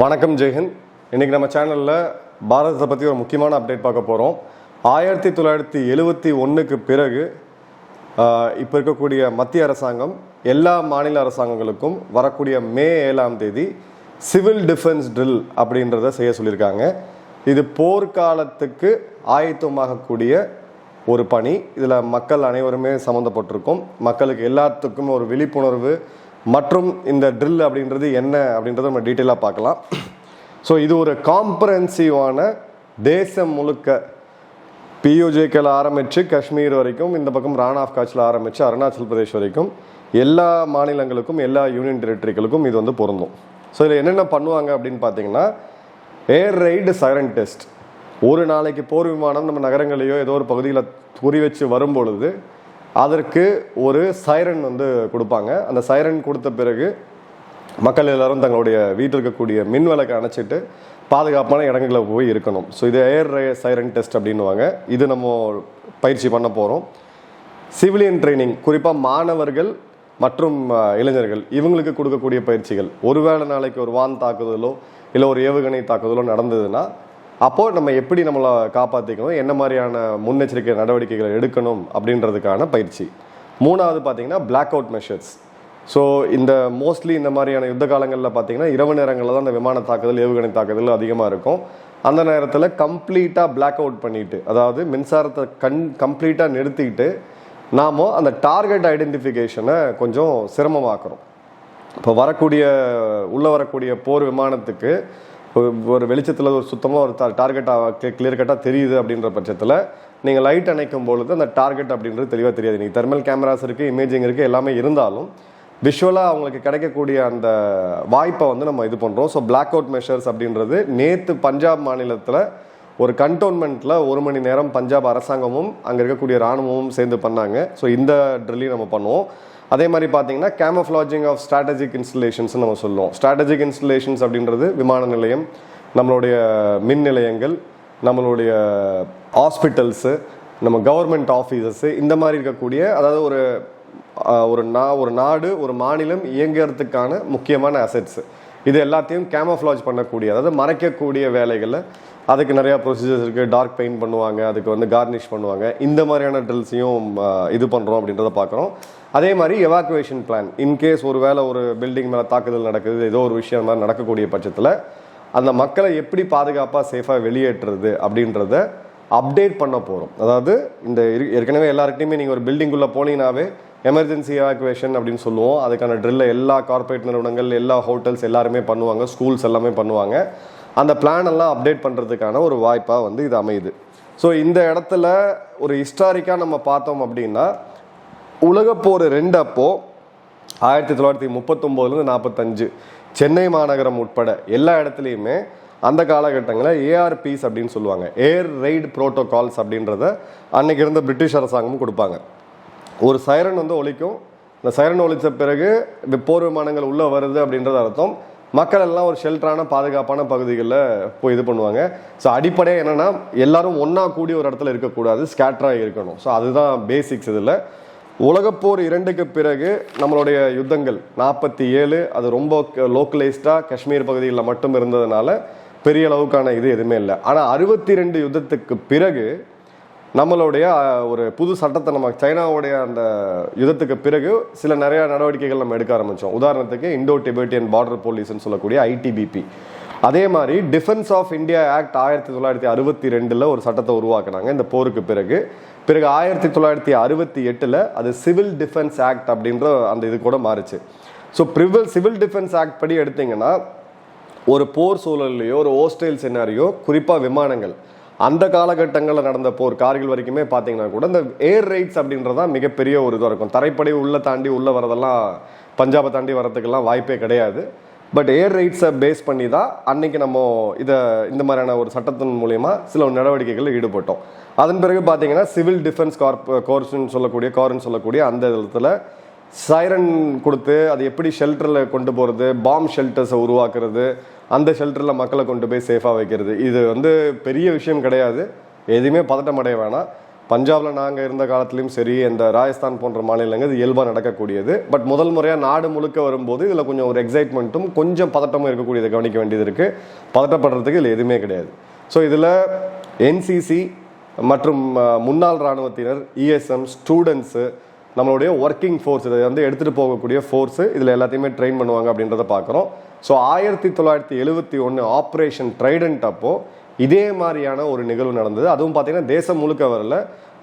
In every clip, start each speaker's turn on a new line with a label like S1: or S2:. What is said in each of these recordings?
S1: வணக்கம் ஜெயஹிந்த் இன்னைக்கு நம்ம சேனலில் பாரதத்தை பற்றி ஒரு முக்கியமான அப்டேட் பார்க்க போகிறோம் ஆயிரத்தி தொள்ளாயிரத்தி எழுவத்தி ஒன்றுக்கு பிறகு இப்போ இருக்கக்கூடிய மத்திய அரசாங்கம் எல்லா மாநில அரசாங்கங்களுக்கும் வரக்கூடிய மே ஏழாம் தேதி சிவில் டிஃபென்ஸ் ட்ரில் அப்படின்றத செய்ய சொல்லியிருக்காங்க. இது போர்க்காலத்துக்கு ஆயத்தமாகக்கூடிய ஒரு பணி. இதில் மக்கள் அனைவருமே சம்மந்தப்பட்டிருக்கும். மக்களுக்கு எல்லாத்துக்கும் ஒரு விழிப்புணர்வு மற்றும் இந்த ட்ரில் அப்படின்றது என்ன அப்படின்றத நம்ம டீட்டெயிலாக பார்க்கலாம். ஸோ இது ஒரு காம்ப்ரஹென்சிவான தேசம் முழுக்க பியூஜேக்கில் ஆரம்பித்து காஷ்மீர் வரைக்கும் இந்த பக்கம் ரான் ஆஃப் காட்சியில் ஆரம்பித்து அருணாச்சல் பிரதேஷ் வரைக்கும் எல்லா மாநிலங்களுக்கும் எல்லா யூனியன் டெரிட்டரிகளுக்கும் இது வந்து பொருந்தும். ஸோ இதில் என்னென்ன பண்ணுவாங்க அப்படின்னு பார்த்தீங்கன்னா ஏர் ரைடு சைரன் டெஸ்ட் ஒரு நாளைக்கு போர் விமானம் நம்ம நகரங்களையோ ஏதோ ஒரு பகுதியில் குறி வச்சு வரும்பொழுது அதற்கு ஒரு சைரன் வந்து கொடுப்பாங்க. அந்த சைரன் கொடுத்த பிறகு மக்கள் எல்லாரும் தங்களுடைய வீட்டில் இருக்கக்கூடிய மின் விளக்கை அணைச்சிட்டு பாதுகாப்பான இடங்களில் போய் இருக்கணும். ஸோ இது ஏர் சைரன் டெஸ்ட் அப்படின்னுவாங்க. இது நம்ம பயிற்சி பண்ண போகிறோம் சிவிலியன் ட்ரைனிங் குறிப்பாக மாணவர்கள் மற்றும் இளைஞர்கள் இவங்களுக்கு கொடுக்கக்கூடிய பயிற்சிகள். ஒருவேளை நாளைக்கு ஒரு வான் தாக்குதலோ இல்லை ஒரு ஏவுகணை தாக்குதலோ நடந்ததுன்னா அப்போது நம்ம எப்படி நம்மளை காப்பாற்றிக்கணும் என்ன மாதிரியான முன்னெச்சரிக்கை நடவடிக்கைகளை எடுக்கணும் அப்படின்றதுக்கான பயிற்சி. மூணாவது பார்த்தீங்கன்னா பிளாக் அவுட் மெஷர்ஸ் ஸோ இந்த மோஸ்ட்லி இந்த மாதிரியான யுத்த காலங்களில் பார்த்தீங்கன்னா இரவு நேரங்களில் தான் இந்த விமான தாக்குதல் ஏவுகணை தாக்குதல் அதிகமாக இருக்கும். அந்த நேரத்தில் கம்ப்ளீட்டாக பிளாக் அவுட் பண்ணிட்டு அதாவது மின்சாரத்தை கண் கம்ப்ளீட்டாக நிறுத்திக்கிட்டு நாம் அந்த டார்கெட் ஐடென்டிஃபிகேஷனை கொஞ்சம் சிரமமாக்குறோம். இப்போ வரக்கூடிய உள்ளே வரக்கூடிய போர் விமானத்துக்கு ஒரு- வெளிச்சத்தில் ஒரு சுத்தமாக ஒரு டார்கெட்டாக கிளியர் கட்டாக தெரியுது அப்படின்ற பட்சத்தில் நீங்கள் லைட் அணைக்கும் பொழுது அந்த டார்கெட் அப்படின்றது தெளிவாக தெரியாது. நீங்கள் தெர்மல் கேமராஸ் இருக்குது இமேஜிங் இருக்குது எல்லாமே இருந்தாலும் விஷுவலாக அவங்களுக்கு கிடைக்கக்கூடிய அந்த வாய்ப்பை வந்து நம்ம இது பண்ணுறோம் ஸோ பிளாக் அவுட் மெஷர்ஸ் அப்படின்றது நேற்று பஞ்சாப் மாநிலத்தில் ஒரு கண்டோன்மெண்ட்டில் ஒரு மணி நேரம் பஞ்சாப் அரசாங்கமும் அங்கே இருக்கக்கூடிய இராணுவமும் சேர்ந்து பண்ணாங்க. ஸோ இந்த ட்ரில்லையும் நம்ம பண்ணுவோம். அதே மாதிரி பார்த்தீங்கன்னா கேமஃப்ளாஜிங் ஆஃப் ஸ்ட்ராட்டஜிக் இன்ஸ்டலேஷன்ஸ்னு நம்ம சொல்லுவோம். ஸ்ட்ராட்டஜிக் இன்ஸ்டலேஷன்ஸ் அப்படின்றது விமான நிலையம் நம்மளுடைய மின் நிலையங்கள் நம்மளுடைய ஹாஸ்பிட்டல்ஸு நம்ம கவர்மெண்ட் ஆஃபீஸஸ்ஸு இந்த மாதிரி இருக்கக்கூடிய அதாவது ஒரு ஒரு நா ஒரு நாடு ஒரு மாநிலம் இயங்குறதுக்கான முக்கியமான அசெட்ஸு இது எல்லாத்தையும் கேமஃப்ளாஜ் பண்ணக்கூடிய அதாவது மறைக்கக்கூடிய வேலைகளை அதுக்கு நிறையா ப்ரொசீஜர்ஸ் இருக்குது டார்க் பெயிண்ட் பண்ணுவாங்க அதுக்கு வந்து கார்னிஷ் பண்ணுவாங்க. இந்த மாதிரியான ட்ரில்ஸையும் இது பண்ணுறோம் அப்படின்றத பார்க்குறோம் அதே மாதிரி எவாக்குவேஷன் பிளான் இன்கேஸ் ஒரு வேளை ஒரு பில்டிங் மேலே தாக்குதல் நடக்குது ஏதோ ஒரு விஷயம் மாதிரி நடக்கக்கூடிய பட்சத்தில் அந்த மக்களை எப்படி பாதுகாப்பாக சேஃபாக வெளியேற்றுறது அப்படின்றத அப்டேட் பண்ண போகிறோம் அதாவது இந்த ஏற்கனவே எல்லாருக்கிட்டையுமே நீங்கள் ஒரு பில்டிங்குள்ளே போனீங்கன்னாவே எமர்ஜென்சி எவாக்குவேஷன் அப்படின்னு சொல்லுவோம். அதுக்கான ட்ரில்லை எல்லா கார்ப்பரேட் நிறுவனங்கள் எல்லா ஹோட்டல்ஸ் எல்லாருமே பண்ணுவாங்க ஸ்கூல்ஸ் எல்லாமே பண்ணுவாங்க. அந்த பிளான் எல்லாம் அப்டேட் பண்ணுறதுக்கான ஒரு வாய்ப்பாக வந்து இது அமையுது. ஸோ இந்த இடத்துல ஒரு ஹிஸ்டாரிக்காக நம்ம பார்த்தோம் அப்படின்னா உலகப்போர் ரெண்டு அப்போ ஆயிரத்தி தொள்ளாயிரத்தி முப்பத்தொம்போதுலேருந்து நாற்பத்தஞ்சு சென்னை மாநகரம் உட்பட எல்லா இடத்துலையுமே அந்த காலகட்டங்களில் ஏஆர்பிஸ் அப்படின்னு சொல்லுவாங்க. ஏர் ரைடு ப்ரோட்டோகால்ஸ் அப்படின்றத அன்னைக்கு இருந்த பிரிட்டிஷ் அரசாங்கமும் கொடுப்பாங்க. ஒரு சைரன் வந்து ஒழிக்கும் இந்த சைரன் ஒழித்த பிறகு இந்த போர் விமானங்கள் உள்ளே வருது அப்படின்றது அர்த்தம். மக்கள் எல்லாம் ஒரு ஷெல்டரான பாதுகாப்பான பகுதிகளில் போய் இது பண்ணுவாங்க. ஸோ அடிப்படையாக என்னென்னா எல்லாரும் ஒன்றா கூடி ஒரு இடத்துல இருக்கக்கூடாது ஸ்கேட்டராக இருக்கணும். ஸோ அதுதான் பேசிக்ஸ் இதில். உலகப்போர் இரண்டுக்கு பிறகு நம்மளுடைய யுத்தங்கள் நாற்பத்தி ஏழு அது ரொம்ப லோக்கலைஸ்டாக காஷ்மீர் பகுதிகளில் மட்டும் இருந்ததுனால பெரிய அளவுக்கான இது எதுவுமே இல்லை. ஆனால் அறுபத்தி ரெண்டு யுத்தத்துக்கு பிறகு நம்மளுடைய ஒரு புது சட்டத்தை நம்ம சைனாவுடைய அந்த யுத்தத்துக்கு பிறகு சில நிறைய நடவடிக்கைகள் நம்ம எடுக்க ஆரம்பித்தோம் உதாரணத்துக்கு இண்டோ டிபெட்டியன் பார்டர் போலீஸ்னு சொல்லக்கூடிய ஐடிபிபி அதே மாதிரி டிஃபென்ஸ் ஆஃப் இந்தியா ஆக்ட் ஆயிரத்தி தொள்ளாயிரத்தி அறுபத்தி ரெண்டில் ஒரு சட்டத்தை உருவாக்குனாங்க. இந்த போருக்கு பிறகு பிறகு ஆயிரத்தி தொள்ளாயிரத்தி அறுபத்தி எட்டில் அது சிவில் டிஃபென்ஸ் ஆக்ட் அப்படின்ற அந்த இது கூட மாறுச்சு. ஸோ ப்ரிவில் சிவில் டிஃபென்ஸ் ஆக்ட் படி எடுத்திங்கன்னா ஒரு போர் சூழல்லையோ ஒரு ஹோஸ்டைல் சினாரியோ குறிப்பாக விமானங்கள். அந்த காலகட்டங்களில் நடந்த போர் கார்கில் வரைக்குமே பார்த்தீங்கன்னா கூட இந்த ஏர் ரைட்ஸ் அப்படின்றதா மிகப்பெரிய ஒரு இதாக இருக்கும். தரைப்படை உள்ளே தாண்டி உள்ளே வரதெல்லாம் பஞ்சாபை தாண்டி வரதுக்கெல்லாம் வாய்ப்பே கிடையாது. பட் ஏர் ரைட்ஸை பேஸ் பண்ணி தான் அன்னைக்கு நம்ம இதை இந்த மாதிரியான ஒரு சட்டத்தின் மூலயமா சில நடவடிக்கைகளில் ஈடுபட்டோம். அதன் பிறகு பார்த்தீங்கன்னா சிவில் டிஃபென்ஸ் கார்ப் கோர்ஸ்ன்னு சொல்லக்கூடிய கார்னு சொல்லக்கூடிய அந்த இடத்துல சைரன் கொடுத்து அது எப்படி ஷெல்டரில் கொண்டு போகிறது பாம் ஷெல்டர்ஸை உருவாக்குறது அந்த ஷெல்டரில் மக்களை கொண்டு போய் சேஃபாக வைக்கிறது. இது வந்து பெரிய விஷயம் கிடையாது. எதுவுமே பதட்டம் அடைய வேணாம். பஞ்சாபில் நாங்கள் இருந்த காலத்துலேயும் சரி இந்த ராஜஸ்தான் போன்ற மாநிலங்கள் இது இயல்பாக நடக்கக்கூடியது. பட் முதல் முறையாக நாடு முழுக்க வரும்போது இதில் கொஞ்சம் ஒரு எக்ஸைட்மெண்ட்டும் கொஞ்சம் பதட்டமும் இருக்கக்கூடியதை கவனிக்க வேண்டியது இருக்குது பதட்டப்படுறதுக்கு இதில் எதுவுமே கிடையாது. ஸோ இதில் என்சிசி மற்றும் முன்னாள் இராணுவத்தினர் இஎஸ்எம் ஸ்டூடெண்ட்ஸு நம்மளுடைய ஒர்க்கிங் ஃபோர்ஸ் இதை வந்து எடுத்துகிட்டு போகக்கூடிய ஃபோர்ஸு இதில் எல்லாத்தையுமே ட்ரெயின் பண்ணுவாங்க அப்படின்றத பார்க்குறோம். ஸோ ஆயிரத்தி தொள்ளாயிரத்தி எழுபத்தி ஒன்று ஆப்ரேஷன் ட்ரைடன்ட் அப்போது இதே மாதிரியான ஒரு நிகழ்வு நடந்தது. அதுவும் பார்த்தீங்கன்னா தேசம் முழுக்க வரல.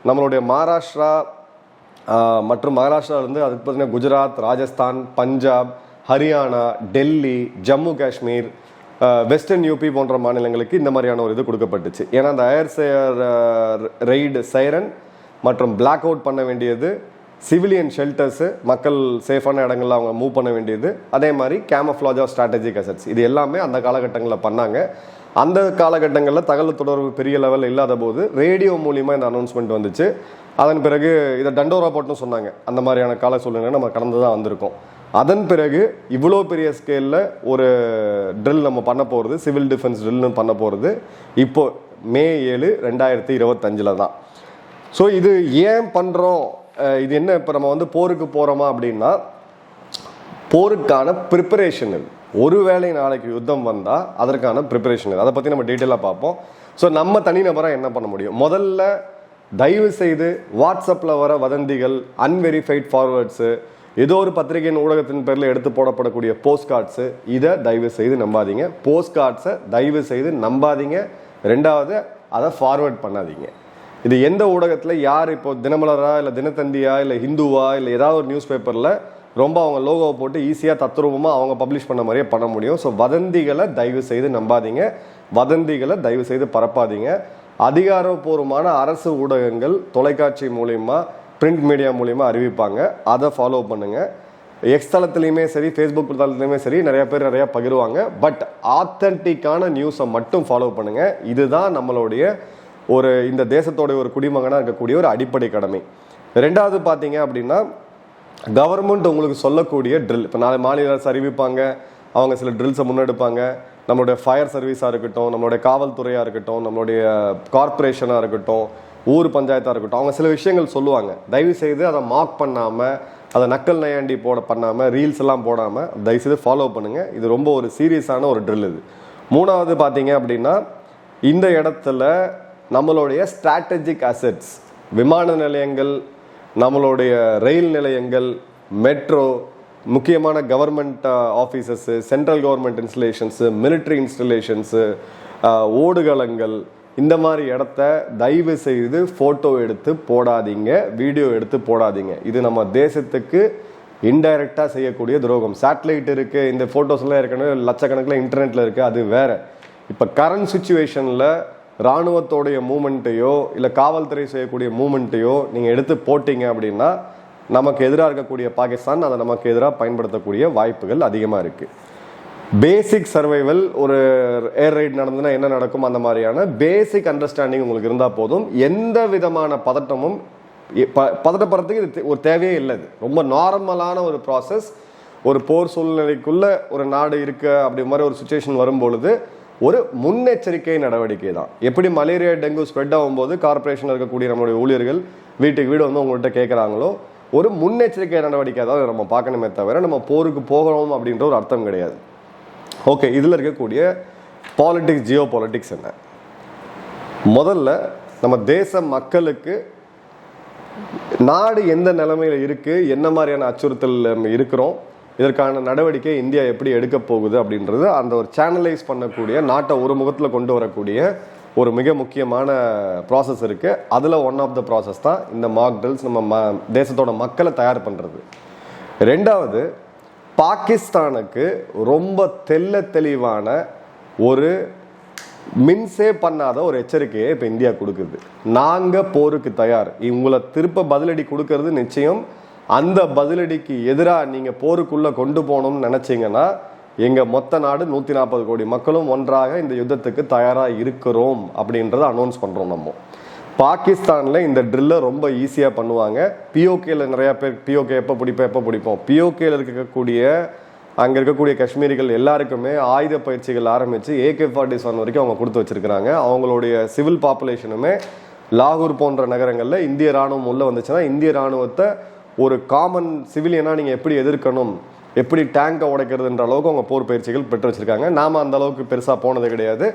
S1: நம்மளுடைய மகாராஷ்டிரா மற்றும் மகாராஷ்டிராவிலேருந்து அதுக்கு பார்த்தீங்கன்னா குஜராத் ராஜஸ்தான் பஞ்சாப் ஹரியானா டெல்லி ஜம்மு காஷ்மீர் வெஸ்டர்ன் யூபி போன்ற மாநிலங்களுக்கு இந்த மாதிரியான ஒரு இது கொடுக்கப்பட்டுச்சு. ஏன்னா அந்த ஏர் ரெய்டு சைரன் மற்றும் பிளாக் அவுட் பண்ண வேண்டியது சிவிலியன் ஷெல்டர்ஸு மக்கள் சேஃபான இடங்கள்ல அவங்க மூவ் பண்ண வேண்டியது. அதே மாதிரி கேமஃப்ளாஜ் ஆஃப் ஸ்ட்ராட்டஜிக் அசட்ஸ் இது எல்லாமே அந்த காலகட்டங்களில் பண்ணாங்க. அந்த காலகட்டங்களில் தகவல் தொடர்பு பெரிய லெவலில் இல்லாத போது ரேடியோ மூலியமாக இந்த அனௌன்ஸ்மெண்ட் வந்துச்சு. அதன் பிறகு இதை டண்டோரா போட்டுன்னு சொன்னாங்க. அந்த மாதிரியான கால சூழ்நிலை நம்ம கடந்து தான் வந்திருக்கோம். அதன் பிறகு இவ்வளோ பெரிய ஸ்கேலில் ஒரு ட்ரில் நம்ம பண்ண போகிறது சிவில் டிஃபென்ஸ் ட்ரில்னு பண்ண போகிறது இப்போது மே ஏழு ரெண்டாயிரத்தி இருபத்தஞ்சில் தான். ஸோ இது ஏன் பண்ணுறோம் இது என்ன இப்போ நம்ம வந்து போருக்கு போகிறோமா அப்படின்னா போருக்கான ப்ரிப்பரேஷன் இது ஒருவேளை நாளைக்கு யுத்தம் வந்தால் அதற்கான ப்ரிப்பரேஷன் இது அதை பற்றி நம்ம டீட்டெயிலாக பார்ப்போம். ஸோ நம்ம தனிநபராக என்ன பண்ண முடியும்? முதல்ல தயவு செய்து வாட்ஸ்அப்பில் வர வதந்திகள் அன்வெரிஃபைட் ஃபார்வர்ட்ஸு ஏதோ ஒரு பத்திரிகையின் ஊடகத்தின் பேரில் எடுத்து போடப்படக்கூடிய போஸ்ட் கார்ட்ஸு இதை தயவு செய்து நம்பாதீங்க. போஸ்ட் கார்ட்ஸை தயவு செய்து நம்பாதீங்க. ரெண்டாவது அதை ஃபார்வேர்ட் பண்ணாதீங்க. இது எந்த ஊடகத்தில் யார் இப்போ தினமலரா இல்லை தினத்தந்தியா இல்லை ஹிந்துவா இல்லை ஏதாவது ஒரு நியூஸ் பேப்பரில் ரொம்ப அவங்க லோகோவை போட்டு ஈஸியாக தத்ரூபமாக அவங்க பப்ளிஷ் பண்ண மாதிரியே பண்ண முடியும். ஸோ வதந்திகளை தயவு செய்து நம்பாதீங்க. வதந்திகளை தயவு செய்து பரப்பாதீங்க. அதிகாரப்பூர்வமான அரசு ஊடகங்கள் தொலைக்காட்சி மூலயமா பிரிண்ட் மீடியா மூலியமா அறிவிப்பாங்க. அதை ஃபாலோ பண்ணுங்கள் எக்ஸ் தளத்துலையுமே சரி ஃபேஸ்புக் தளத்துலையுமே சரி நிறைய பேர் நிறைய பகிருவாங்க. பட் ஆத்தன்டிக்கான நியூஸை மட்டும் ஃபாலோ பண்ணுங்கள் இதுதான் நம்மளுடைய ஒரு இந்த தேசத்தோடைய ஒரு குடிமகனாக இருக்கக்கூடிய ஒரு அடிப்படை கடமை. ரெண்டாவது பார்த்தீங்க அப்படின்னா கவர்மெண்ட் உங்களுக்கு சொல்லக்கூடிய ட்ரில் இப்போ நாளை மாநில அரசு அறிவிப்பாங்க அவங்க சில ட்ரில்ஸை முன்னெடுப்பாங்க. நம்மளுடைய ஃபயர் சர்வீஸாக இருக்கட்டும் நம்மளுடைய காவல்துறையாக இருக்கட்டும் நம்மளுடைய கார்ப்பரேஷனாக இருக்கட்டும் ஊர் பஞ்சாயத்தாக இருக்கட்டும் அவங்க சில விஷயங்கள் சொல்லுவாங்க. தயவு செய்து அதை மார்க் பண்ணாமல் அதை நக்கல் நையாண்டி போட பண்ணாமல் ரீல்ஸ் எல்லாம் போடாமல் தயவு செய்து ஃபாலோ பண்ணுங்கள் இது ரொம்ப ஒரு சீரியஸான ஒரு ட்ரில் இது. மூணாவது பார்த்தீங்க அப்படின்னா இந்த இடத்துல நம்மளுடைய ஸ்ட்ராட்டஜிக் அசெட்ஸ் விமான நிலையங்கள் நம்மளுடைய ரயில் நிலையங்கள் மெட்ரோ முக்கியமான government offices central government installations military installations ஓடுகளங்கள் இந்த மாதிரி இடத்த தயவு செய்து ஃபோட்டோ எடுத்து போடாதீங்க வீடியோ எடுத்து போடாதீங்க. இது நம்ம தேசத்துக்கு இன்டைரக்டாக செய்யக்கூடிய துரோகம். சேட்டலைட் இருக்குது இந்த ஃபோட்டோஸ்லாம் ஏற்கனவே லட்சக்கணக்கில் இன்டர்நெட்டில் இருக்குது அது வேறு. இப்போ கரண்ட் சுச்சுவேஷனில் இராணுவத்தோடைய மூமெண்ட்டையோ இல்லை காவல்துறை செய்யக்கூடிய மூமெண்ட்டையோ நீங்கள் எடுத்து போட்டீங்க அப்படின்னா நமக்கு எதிராக இருக்கக்கூடிய பாகிஸ்தான் அதை நமக்கு எதிராக பயன்படுத்தக்கூடிய வாய்ப்புகள் அதிகமாக இருக்குது பேசிக் சர்வைவல் ஒரு ஏர் ரைட் நடந்ததுன்னா என்ன நடக்கும்? அந்த மாதிரியான பேசிக் அண்டர்ஸ்டாண்டிங் உங்களுக்கு இருந்தால் போதும். எந்த விதமான பதட்டமும் ப- பதட்டப்படுறதுக்கு இது ஒரு தேவையே இல்லை இது. ரொம்ப நார்மலான ஒரு ப்ராசஸ் ஒரு போர் சூழ்நிலைக்குள்ள ஒரு நாடு இருக்க அப்படி மாதிரி ஒரு சுச்சுவேஷன் வரும்பொழுது ஒரு முன்னெச்சரிக்கை நடவடிக்கை தான். எப்படி மலேரியா டெங்கு ஸ்ப்ரெட் ஆகும்போது கார்ப்பரேஷன் இருக்கக்கூடிய நம்மளுடைய ஊழியர்கள் வீட்டுக்கு வீடு வந்து உங்கள்கிட்ட கேட்குறாங்களோ ஒரு முன்னெச்சரிக்கை நடவடிக்கை தான் நம்ம பார்க்கணுமே தவிர நம்ம போருக்கு போகிறோம் அப்படின்ற ஒரு அர்த்தம் கிடையாது. ஓகே இதில் இருக்கக்கூடிய பாலிட்டிக்ஸ் ஜியோ பாலிட்டிக்ஸ் என்ன? முதல்ல நம்ம தேச மக்களுக்கு நாடு எந்த நிலைமையில் இருக்குது என்ன மாதிரியான அச்சுறுத்தல் நம்ம இருக்கிறோம் இதற்கான நடவடிக்கை இந்தியா எப்படி எடுக்க போகுது அப்படின்றது அந்த ஒரு சேனலைஸ் பண்ணக்கூடிய நாட்டை ஒரு முகத்தில் கொண்டு வரக்கூடிய ஒரு மிக முக்கியமான ப்ராசஸ் இருக்குது அதில் ஒன் ஆஃப் த ப்ராசஸ் தான் இந்த மாக் ட்ரில்ஸ் நம்ம ம தேசத்தோட மக்களை தயார் பண்ணுறது ரெண்டாவது பாகிஸ்தானுக்கு ரொம்ப தெள்ள தெளிவான ஒரு மின்சே பண்ணாத ஒரு எச்சரிக்கையை இப்போ இந்தியா கொடுக்குது. நாங்கள் போருக்கு தயார். இவங்களை திருப்ப பதிலடி கொடுக்கறது நிச்சயம். அந்த பதிலடிக்கு எதிராக நீங்கள் போருக்குள்ளே கொண்டு போகணும்னு நினச்சிங்கன்னா எங்கள் மொத்த நாடு நூற்றி நாற்பது கோடி மக்களும் ஒன்றாக இந்த யுத்தத்துக்கு தயாராக இருக்கிறோம் அப்படின்றத அனௌன்ஸ் பண்ணுறோம் நம்ம. பாகிஸ்தானில் இந்த ட்ரில்லை ரொம்ப ஈஸியாக பண்ணுவாங்க. பிஓகேல நிறையா பேர் பிஓகே எப்போ பிடிப்போம் எப்போ பிடிப்போம்? பிஓகேல இருக்கக்கூடிய அங்கே இருக்கக்கூடிய காஷ்மீரிகள் எல்லாருக்குமே ஆயுத பயிற்சிகள் ஆரம்பித்து ஏகே ஃபார்ட்டி செவன் வரைக்கும் அவங்க கொடுத்து வச்சுருக்கிறாங்க. அவங்களுடைய சிவில் பாப்புலேஷனுமே லாகூர் போன்ற நகரங்களில் இந்திய ராணுவம் உள்ளே வந்துச்சுன்னா இந்திய ராணுவத்தை ஒரு காமன் சிவிலியனாக நீங்கள் எப்படி எதிர்க்கணும் எப்படி டேங்கை உடைக்கிறதுன்ற அளவுக்கு அவங்க போர் பயிற்சிகள் பெற்று வச்சுருக்காங்க. நாம் அந்த அளவுக்கு பெருசாக போனது கிடையாது.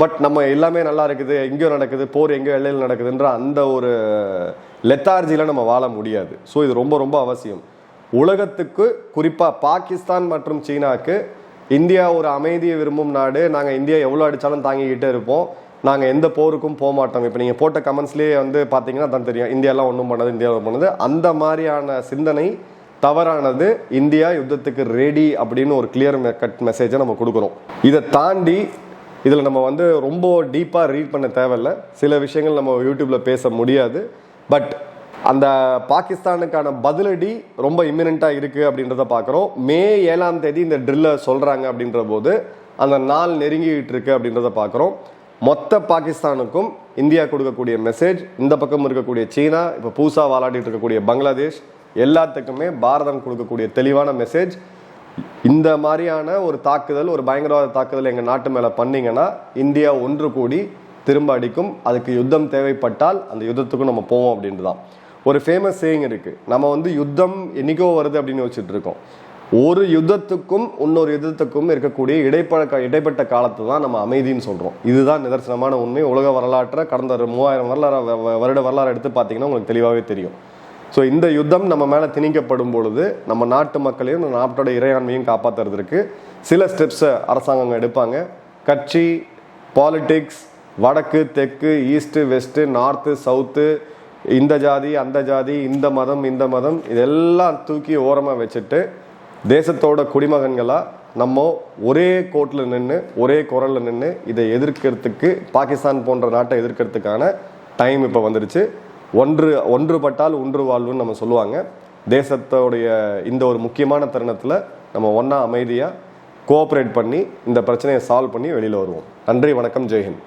S1: பட் நம்ம எல்லாமே நல்லா இருக்குது எங்கேயோ நடக்குது போர் எங்கேயோ எல்லையில் நடக்குதுன்ற அந்த ஒரு லெத்தார்ஜியில் நம்ம வாழ முடியாது. ஸோ இது ரொம்ப ரொம்ப அவசியம். உலகத்துக்கு குறிப்பாக பாகிஸ்தான் மற்றும் சீனாக்கு இந்தியா ஒரு அமைதியை விரும்பும் நாடு. நாங்கள் இந்தியா எவ்வளோ அடித்தாலும் தாங்கிக்கிட்டே இருப்போம். நாங்கள் எந்த போருக்கும் போக மாட்டோம். இப்போ நீங்கள் போட்ட கமெண்ட்ஸ்லேயே வந்து பார்த்தீங்கன்னா தான் தெரியும். இந்தியாலாம் ஒன்றும் பண்ணது இந்தியாவில் பண்ணது. அந்த மாதிரியான சிந்தனை தவறானது இந்தியா யுத்தத்துக்கு ரெடி அப்படின்னு ஒரு கிளியர் கட் மெசேஜை நம்ம கொடுக்குறோம். இதை தாண்டி இதில் நம்ம வந்து ரொம்ப டீப்பாக ரீட் பண்ண தேவையில்ல. சில விஷயங்கள் நம்ம யூடியூப்பில் பேச முடியாது. பட் அந்த பாகிஸ்தானுக்கான பதிலடி ரொம்ப இம்மினண்ட்டாக இருக்குது அப்படின்றத பார்க்குறோம் மே ஏழாம் தேதி இந்த ட்ரில்லை சொல்கிறாங்க அப்படின்ற போது அந்த நாள் நெருங்கிட்டு இருக்கு அப்படின்றத பார்க்குறோம் மொத்த பாகிஸ்தானுக்கும் இந்தியா கொடுக்கக்கூடிய மெசேஜ் இந்த பக்கம் இருக்கக்கூடிய சீனா இப்போ புதுசாக வாலாடிட்டு இருக்கக்கூடிய பங்களாதேஷ் எல்லாத்துக்குமே பாரதம் கொடுக்கக்கூடிய தெளிவான மெசேஜ் இந்த மாதிரியான ஒரு தாக்குதல் ஒரு பயங்கரவாத தாக்குதல் எங்கள் நாட்டு மேலே பண்ணிங்கன்னா இந்தியா ஒன்று கூடி திரும்ப அடிக்கும். அதுக்கு யுத்தம் தேவைப்பட்டால் அந்த யுத்தத்துக்கும் நம்ம போவோம் அப்படின்ட்டு தான் ஒரு ஃபேமஸ் சேயிங் இருக்குது நம்ம வந்து யுத்தம் என்னைக்கோ வருது அப்படின்னு வச்சுட்டு இருக்கோம். ஒரு யுத்தத்துக்கும் இன்னொரு யுத்தத்துக்கும் இருக்கக்கூடிய இடைப்பழக்க இடைப்பட்ட காலத்தை தான் நம்ம அமைதின்னு சொல்கிறோம் இதுதான் நிதர்சனமான உண்மை. உலக வரலாற்றை கடந்த ஒரு மூவாயிரம் வரலாறு வ- வருட வரலாறு எடுத்து பார்த்தீங்கன்னா உங்களுக்கு தெளிவாகவே தெரியும். ஸோ இந்த யுத்தம் நம்ம மேலே திணிக்கப்படும் பொழுது நம்ம நாட்டு மக்களையும் நம்ம நாட்டோட இறையாண்மையும் காப்பாற்றுறதுக்கு சில ஸ்டெப்ஸை அரசாங்கம் எடுப்பாங்க. கட்சி பாலிட்டிக்ஸ் வடக்கு தெற்கு ஈஸ்ட்டு வெஸ்ட்டு நார்த்து சவுத்து இந்த ஜாதி அந்த ஜாதி இந்த மதம் இந்த மதம் இதெல்லாம் தூக்கி ஓரமாக வச்சுட்டு தேசத்தோட குடிமகன்களாக நம்ம ஒரே கோட்டில் நின்று ஒரே குரலில் நின்று இதை எதிர்க்கிறதுக்கு பாகிஸ்தான் போன்ற நாட்டை எதிர்க்கிறதுக்கான டைம் இப்போ வந்துருச்சு. ஒன்று ஒன்றுபட்டால் ஒன்று வாழ்வுன்னு நம்ம சொல்லுவாங்க. தேசத்தோடைய இந்த ஒரு முக்கியமான தருணத்தில் நம்ம ஒன்றா அமைதியாக கோஆப்ரேட் பண்ணி இந்த பிரச்சனையை சால்வ் பண்ணி வெளியில் வருவோம். நன்றி வணக்கம் ஜெய்ஹிந்த்